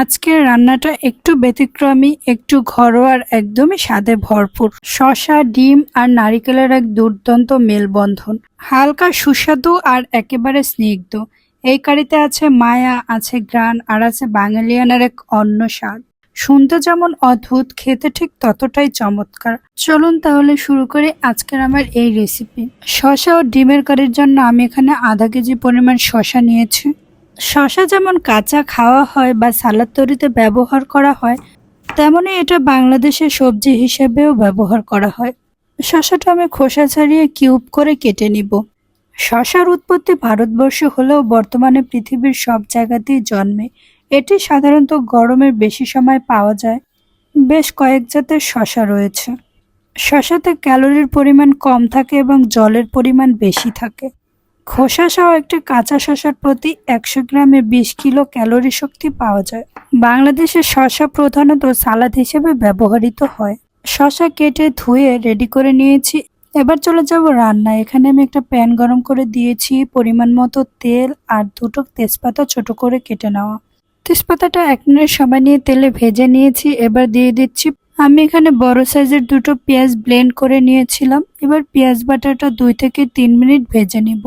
আজকের রান্নাটা একটু ব্যতিক্রমী, একটু ঘরোয়ার একদমই স্বাদে ভরপুর। শশা ডিম আর নারিকেলের এক দুর্দান্ত মেলবন্ধন। হালকা, সুস্বাদু আর একেবারে স্নিগ্ধ। এই কারিতে আছে মায়া, আছে গ্রান আর আছে বাঙালিয়ানার এক অন্য স্বাদ। শুনতে যেমন অদ্ভুত, খেতে ঠিক ততটাই চমৎকার। চলুন তাহলে শুরু করি আজকের আমার এই রেসিপি শশা ও ডিমের কারির জন্য আমি এখানে আধা কেজি পরিমাণ শশা নিয়েছি। শসা যেমন কাঁচা খাওয়া হয় বা সালাদ তৈরিতে ব্যবহার করা হয় তেমনই এটা বাংলাদেশের সবজি হিসেবেও ব্যবহার করা হয়। শশাটা আমি খোসা ছাড়িয়ে কিউব করে কেটে নিব। শশার উৎপত্তি ভারতবর্ষে হলেও বর্তমানে পৃথিবীর সব জায়গাতেই জন্মে। এটি সাধারণত গরমের বেশি সময় পাওয়া যায়। বেশ কয়েক জাতের শশা রয়েছে। শশাতে ক্যালোরির পরিমাণ কম থাকে এবং জলের পরিমাণ বেশি থাকে। খোসা সহ একটি কাঁচা শসার প্রতি একশো গ্রামে বিশ কিলো ক্যালোরি শক্তি পাওয়া যায়। বাংলাদেশে শসা প্রধানত সালাদ হিসেবে ব্যবহৃত হয়। শসা কেটে ধুয়ে রেডি করে নিয়েছি। এবার চলে যাব রান্না এখানে আমি একটা প্যান গরম করে দিয়েছি, পরিমাণ মতো তেল আর দুটো তেজপাতা ছোট করে কেটে নেওয়া। তেজপাতাটা এক মিনিট সময় নিয়ে তেলে ভেজে নিয়েছি। এবার দিয়ে দিচ্ছি, আমি এখানে বড় সাইজের দুটো পেঁয়াজ ব্লেন্ড করে নিয়েছিলাম। এবার পেঁয়াজ বাটাটা দুই থেকে তিন মিনিট ভেজে নিব।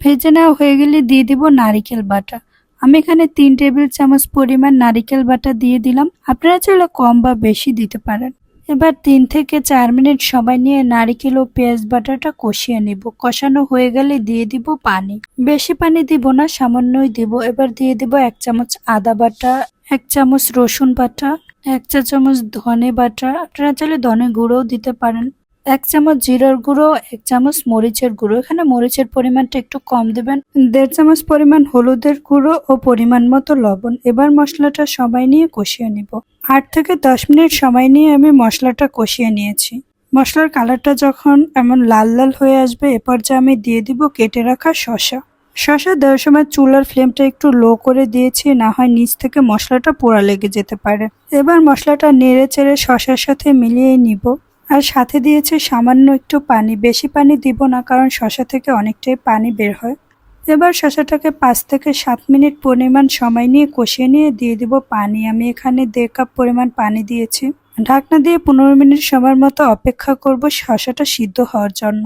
ভেজে নেওয়া হয়ে গেলে দিয়ে দিব নারিকেল বাটা। আমি এখানে তিন টেবিল চামচ পরিমাণ নারিকেল বাটা দিয়ে দিলাম। আপনারা চাইলে কম বা বেশি দিতে পারেন। এবার তিন থেকে চার মিনিট সময় নিয়ে নারিকেল ও পেঁয়াজ বাটাটা কষিয়ে নিব। কষানো হয়ে গেলে দিয়ে দিব পানি। বেশি পানি দিব না, সামান্যই দিব। এবার দিয়ে দিব এক চামচ আদা বাটা, এক চামচ রসুন বাটা, এক চা চামচ ধনে বাটা। আপনারা চাইলে ধনে গুঁড়োও দিতে পারেন। এক চামচ জিরার গুঁড়ো, এক চামচ মরিচের গুঁড়ো। এখানে মরিচের পরিমাণটা একটু কম দেবেন। দেড় চামচ পরিমাণ হলুদের গুঁড়ো ও পরিমাণ মতো লবণ। এবার মশলাটা সবাই নিয়ে কষিয়ে নিব। আট থেকে দশ মিনিট সময় নিয়ে আমি মশলাটা কষিয়ে নিয়েছি। মশলার কালারটা যখন এমন লাল লাল হয়ে আসবে, এ পর্যায়ে আমি দিয়ে দিব কেটে রাখা শসা। শসা দেওয়ার সময় চুলার ফ্লেমটা একটু লো করে দিয়েছি, না হয় নিচ থেকে মশলাটা পোড়া লেগে যেতে পারে। এবার মশলাটা নেড়ে চেড়ে শশার সাথে মিলিয়ে নিব। আর সাথে দিয়েছে সামান্য একটু পানি। বেশি পানি দিব না, কারণ শশা থেকে অনেকটাই পানি বের হয়। এবার শশাটাকে পাঁচ থেকে সাত মিনিট পরিমাণ সময় নিয়ে কষিয়ে নিয়ে দিয়ে দিব পানি। আমি এখানে দেড় কাপ পরিমাণ পানি দিয়েছি। ঢাকনা দিয়ে পনেরো মিনিট সময়ের মতো অপেক্ষা করব শশাটা সিদ্ধ হওয়ার জন্য।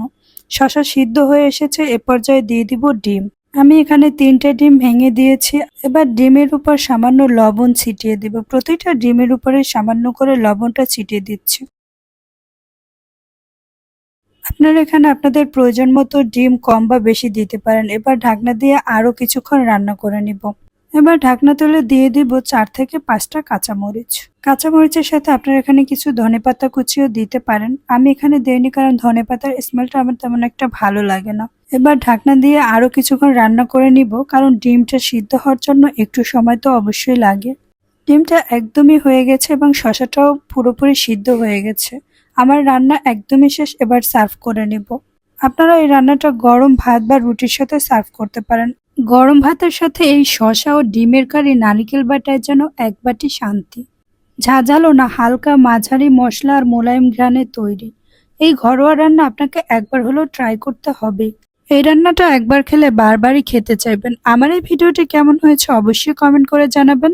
শশা সিদ্ধ হয়ে এসেছে, এ পর্যায়ে দিয়ে দিব ডিম। আমি এখানে তিনটে ডিম ভেঙে দিয়েছি। এবার ডিমের উপর সামান্য লবণ ছিটিয়ে দিব। প্রতিটা ডিমের উপরে সামান্য করে লবণটা ছিটিয়ে দিচ্ছি। আপনারা এখানে আপনাদের প্রয়োজন মতো ডিম কম বা বেশি দিতে পারেন। এবার ঢাকনা দিয়ে আরও কিছুক্ষণ রান্না করে নিব। এবার ঢাকনা তুলে দিয়ে দিব চার থেকে পাঁচটা কাঁচামরিচ। কাঁচামরিচের সাথে আপনারা এখানে কিছু ধনেপাতা কুচিও দিতে পারেন। আমি এখানে দেইনি কারণ ধনেপাতার স্মেলটা আমার তেমন একটা ভালো লাগে না। এবার ঢাকনা দিয়ে আরও কিছুক্ষণ রান্না করে নিব, কারণ ডিমটা সিদ্ধ হওয়ার জন্য একটু সময় তো অবশ্যই লাগে। ডিমটা একদমই হয়ে গেছে এবং শশাটাও পুরোপুরি সিদ্ধ হয়ে গেছে। আমার রান্না একদমই শেষ, এবার সার্ভ করে নেব। আপনারা এই রান্নাটা গরম ভাত বা রুটির সাথে সার্ভ করতে পারেন। গরম ভাতের সাথে এই শসা ও ডিমের কারি নারিকেল বাটায় যেন এক বাটি শান্তি। ঝাঁঝালো না, হালকা মাঝারি মশলা আর মোলায়েম ঘ্রাণে তৈরি। এই ঘরোয়া রান্না আপনাকে একবার হলেও ট্রাই করতে হবে। এই রান্নাটা একবার খেলে বারবারই খেতে চাইবেন। আমার এই ভিডিওটি কেমন হয়েছে অবশ্যই কমেন্ট করে জানাবেন।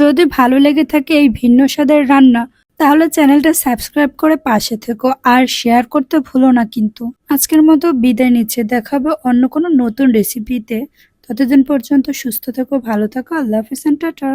যদি ভালো লেগে থাকে এই ভিন্ন স্বাদের রান্না তাহলে চ্যানেলটা সাবস্ক্রাইব করে পাশে থেকো আর শেয়ার করতে ভুলো না কিন্তু। আজকের মতো বিদায় নিচ্ছে। দেখাবো অন্য কোনো নতুন রেসিপিতে ততদিন পর্যন্ত সুস্থ থেকো, ভালো থাকো। আল্লাহ হাফিজ টাটা।